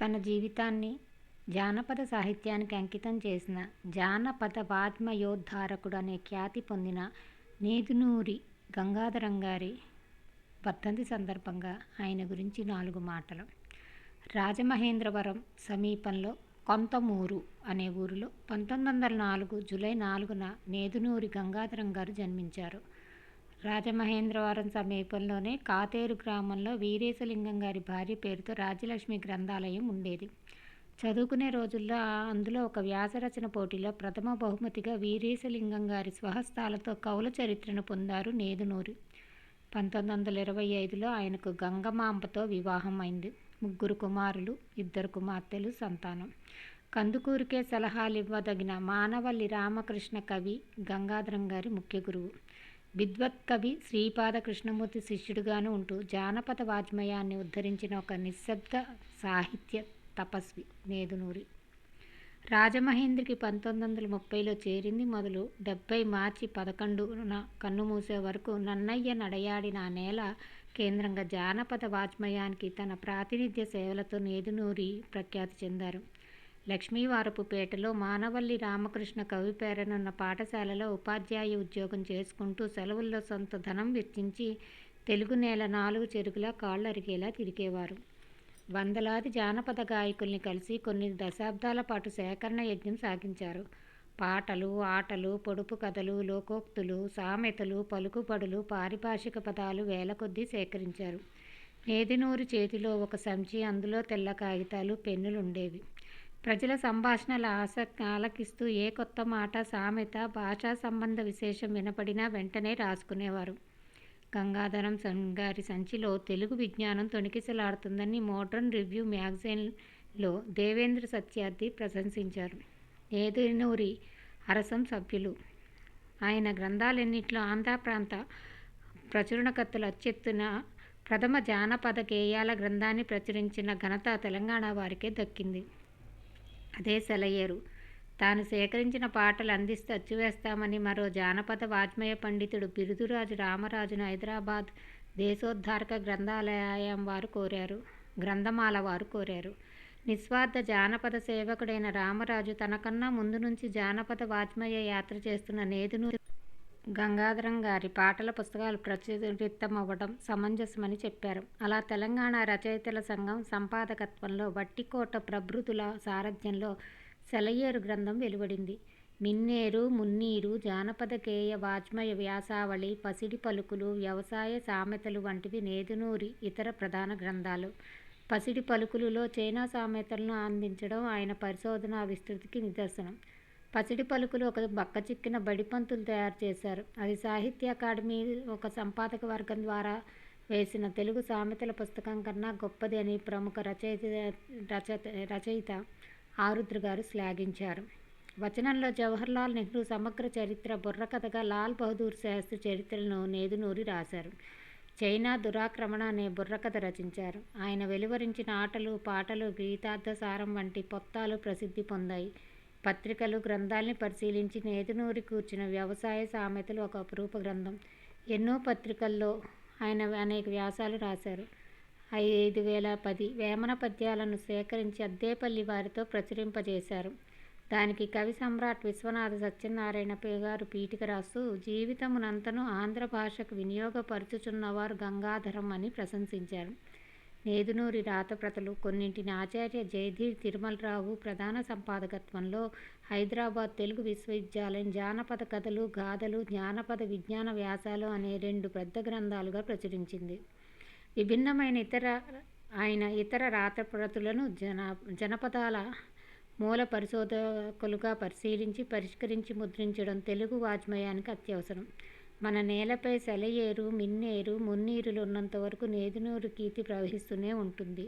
తన జీవితాన్ని జానపద సాహిత్యానికి అంకితం చేసిన జానపద వాద్మయోద్ధారకుడు అనే ఖ్యాతి పొందిన నేదునూరి గంగాధరం గారి వర్ధంతి సందర్భంగా ఆయన గురించి నాలుగు మాటలు. రాజమహేంద్రవరం సమీపంలో కొంతమూరు అనే ఊరిలో పంతొమ్మిది వందల నాలుగు జూలై నాలుగున నేదునూరి గంగాధరం గారు జన్మించారు. రాజమహేంద్రవరం సమీపంలోనే కాతేరు గ్రామంలో వీరేశలింగం గారి భార్య పేరుతో రాజ్యలక్ష్మి గ్రంథాలయం ఉండేది. చదువుకునే రోజుల్లో అందులో ఒక వ్యాసరచన పోటీలో ప్రథమ బహుమతిగా వీరేశలింగం గారి స్వహస్తాలతో కౌల చరిత్రను పొందారు నేదునూరి. పంతొమ్మిది వందల ఇరవై ఐదులో ఆయనకు గంగమాంబతో వివాహం అయింది. ముగ్గురు కుమారులు ఇద్దరు కుమార్తెలు సంతానం. కందుకూరికే సలహాలు ఇవ్వదగిన మానవల్లి రామకృష్ణ కవి గంగాధరం గారి ముఖ్య గురువు. విద్వత్కవి శ్రీపాద కృష్ణమూర్తి శిష్యుడుగాను ఉంటూ జానపద వాజ్మయాన్ని ఉద్ధరించిన ఒక నిశ్శబ్ద సాహిత్య తపస్వి నేదునూరి రాజమహేంద్రికి పంతొమ్మిది వందల ముప్పైలో చేరింది మొదలు డెబ్బై మార్చి పదకొండున కన్నుమూసే వరకు నన్నయ్య నడయాడిన నేల కేంద్రంగా జానపద వాజ్మయానికి తన ప్రాతినిధ్య సేవలతో నేదునూరి ప్రఖ్యాతి చెందారు. లక్ష్మీవారపుపేటలో మానవల్లి రామకృష్ణ కవి పేరనున్న పాఠశాలలో ఉపాధ్యాయ ఉద్యోగం చేసుకుంటూ సెలవుల్లో సొంత ధనం వెచ్చించి తెలుగు నేల నాలుగు చెరుకులా కాళ్ళరిగేలా తిరిగేవారు. వందలాది జానపద గాయకుల్ని కలిసి కొన్ని దశాబ్దాల పాటు సేకరణ యజ్ఞం సాగించారు. పాటలు ఆటలు పొడుపు కథలు లోకోక్తులు సామెతలు పలుకుబడులు పారిభాషిక పదాలు వేల కొద్దీ సేకరించారు. నేదినూరు చేతిలో ఒక సంచి అందులో తెల్ల కాగితాలు పెన్నులు ఉండేవి ప్రజల సంభాషణల ఆసక్తి ఆలకిస్తూ ఏ కొత్త మాట సామెత భాషా సంబంధ విశేషం వినపడినా వెంటనే రాసుకునేవారు. గంగాధరం గారి సంచిలో తెలుగు విజ్ఞానం తొణికిసలాడుతుందని మోడ్రన్ రివ్యూ మ్యాగజైన్లో దేవేంద్ర సత్యార్థి ప్రశంసించారు. ఏదునూరి అరసం సభ్యులు. ఆయన గ్రంథాలన్నింటిలో ఆంధ్ర ప్రాంత ప్రచురణకర్తలు అత్యెత్తున ప్రథమ జానపద గేయాల గ్రంథాన్ని ప్రచురించిన ఘనత తెలంగాణ వారికే దక్కింది. అదే సెలయేరు. తాను సేకరించిన పాటలు అందిస్తే అచ్చువేస్తామని మరో జానపద వాజ్మయ పండితుడు బిరుదురాజు రామరాజును హైదరాబాద్ దేశోద్ధారక గ్రంథాలయం వారు కోరారు. గ్రంథమాల వారు కోరారు. నిస్వార్థ జానపద సేవకుడైన రామరాజు తనకన్నా ముందు నుంచి జానపద వాజ్మయ యాత్ర చేస్తున్న నేదును గంగాధరం గారి పాటల పుస్తకాలు ప్రచురితమవ్వడం సమంజసమని చెప్పారు. అలా తెలంగాణ రచయితల సంఘం సంపాదకత్వంలో వట్టికోట ప్రభృతుల సారథ్యంలో సెలయేరు గ్రంథం వెలువడింది. మిన్నేరు మున్నీరు జానపద గేయ వాజ్మయ వ్యాసావళి పసిడి పలుకులు వ్యవసాయ సామెతలు వంటివి నేదునూరి ఇతర ప్రధాన గ్రంథాలు. పసిడి పలుకులులో చైనా సామెతలను అందించడం ఆయన పరిశోధన విస్తృతికి నిదర్శనం. పసిడి పలుకులు ఒక బక్క చిక్కిన బడిపంతులు తయారు చేశారు. అది సాహిత్య అకాడమీ ఒక సంపాదక వర్గం ద్వారా వేసిన తెలుగు సామెతల పుస్తకం కన్నా గొప్పది అని ప్రముఖ రచయిత రచ రచయిత ఆరుద్ర గారు శ్లాఘించారు. వచనంలో జవహర్లాల్ నెహ్రూ సమగ్ర చరిత్ర బుర్రకథగా లాల్ బహదూర్ శాస్త్రి చరిత్రను నేదునూరి రాశారు. చైనా దురాక్రమణ అనే బుర్రకథ రచించారు. ఆయన వెలువరించిన ఆటలు పాటలు గీతార్థసారం వంటి పొత్తాలు ప్రసిద్ధి పొందాయి. పత్రికలు గ్రంథాల్ని పరిశీలించి నేదునూరి కూర్చిన వ్యవసాయ సామెతలు ఒక అపురూప గ్రంథం. ఎన్నో పత్రికల్లో ఆయన అనేక వ్యాసాలు రాశారు. ఐదు వేల పది వేమన పద్యాలను సేకరించి అద్దేపల్లి వారితో ప్రచురింపజేశారు. దానికి కవి సమ్రాట్ విశ్వనాథ సత్యనారాయణ గారు పీఠిక రాస్తూ జీవితమునంతను ఆంధ్ర భాషకు వినియోగపరుచుచున్నవారు గంగాధరం అని ప్రశంసించారు. నేదునూరి రాతప్రతలు కొన్నింటిని ఆచార్య జయధీర్ తిరుమలరావు ప్రధాన సంపాదకత్వంలో హైదరాబాద్ తెలుగు విశ్వవిద్యాలయం జానపద కథలు గాథలు జానపద విజ్ఞాన వ్యాసాలు అనే రెండు పెద్ద గ్రంథాలుగా ప్రచురించింది. విభిన్నమైన ఇతర ఆయన ఇతర రాతప్రతులను జన జనపదాల మూల పరిశోధకులుగా పరిశీలించి పరిష్కరించి ముద్రించడం తెలుగు వాజ్మయానికి అత్యవసరం. మన నేలపై సెలయేరు మిన్నేరు మున్నీరులు ఉన్నంత వరకు నేదునూరు ప్రవహిస్తూనే ఉంటుంది.